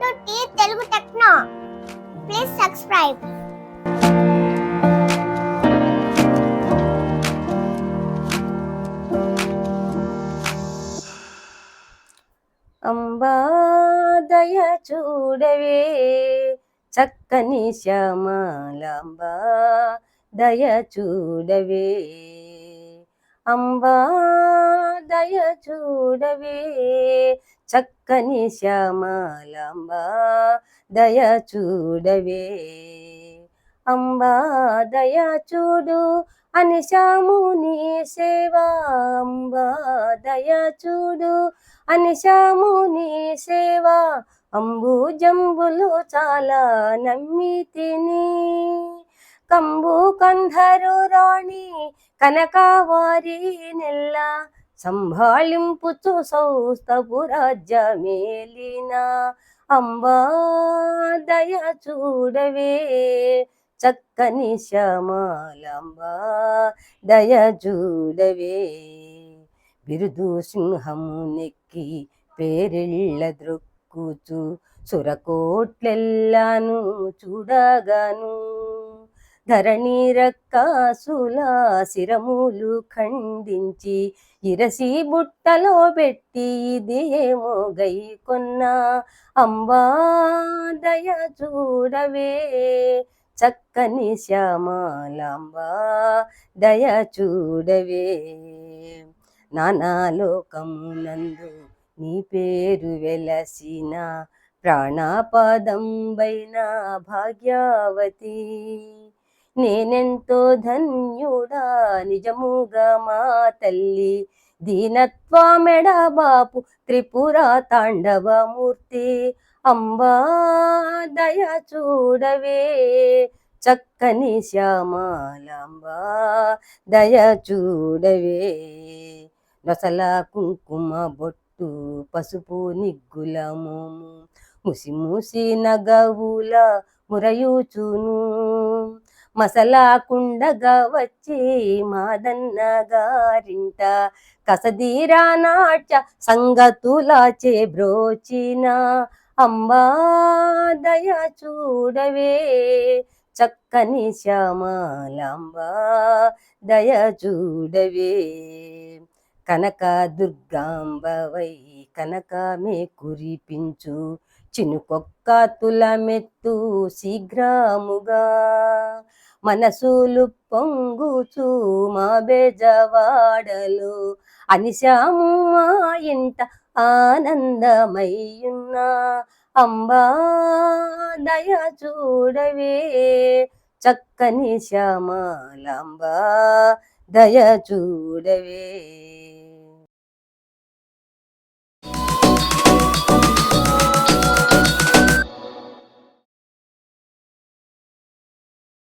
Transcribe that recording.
To T Telugu techno. Please subscribe. అంబాదయ చూడవే చక్కని శ్యామలాంబా దయ చూడవే. అంబా దయ చూడవే చక్కని శ్యామాలంబ దయ చూడవే. అంబా దయ చూడు అని శ్యాముని సేవా. అంబా దయ చూడు అని శ్యాముని సేవా. అంబు జంబులు చాలా నమ్మి తిని. కంబు కంధరు రాణి కనకావారి నెల్లా సంభాళింపుచు సౌస్తపు రాజ్యమేలిన అంబా దయ చూడవే. చక్కని శ్యామలాంబా దయ చూడవే. బిరుదు సింహము నెక్కి పేరిళ్ళ ద్రొక్కుచు సురకోట్లెల్లాను చూడగాను ధరణి రక్కాసుల శిరములు ఖండించి ఇరసి బుట్టలో పెట్టి ఇది ఏమో గై కొన్న. అంబా దయ చూడవే చక్కని శ్యామాలంబా దయ చూడవే. నానాలోకమునందు నీ పేరు వెలసిన ప్రాణాపదంబైన భాగ్యావతి. నేనెంతో ధన్యుడా నిజముగా మా తల్లి. దీనత్వమెడ బాపు త్రిపుర తాండవమూర్తి అంబా దయ చూడవే చక్కని శ్యామాలంబా దయ చూడవే. నొసల కుంకుమ బొట్టు పసుపు నిగ్గులము ముసి ముసి నగవుల మురయూచును. మసలాకుండగా వచ్చి మాదన్న గారింట కసదీరా నాట్య సంగతులాచే బ్రోచిన. అంబా దయ చూడవే. చక్కని శ్యామలాంబా దయ చూడవే. కనక దుర్గాంబవై కనకమే కురిపించు. చినుకొక్క తులమెత్తు శీఘ్రముగా. మనసులు పొంగుచు మా బెజవాడలు. అనిశాము మా ఇంట ఆనందమయ్యున్నా. అంబా దయ చూడవే. చక్కని శ్యామాలంబా దయ చూడవే.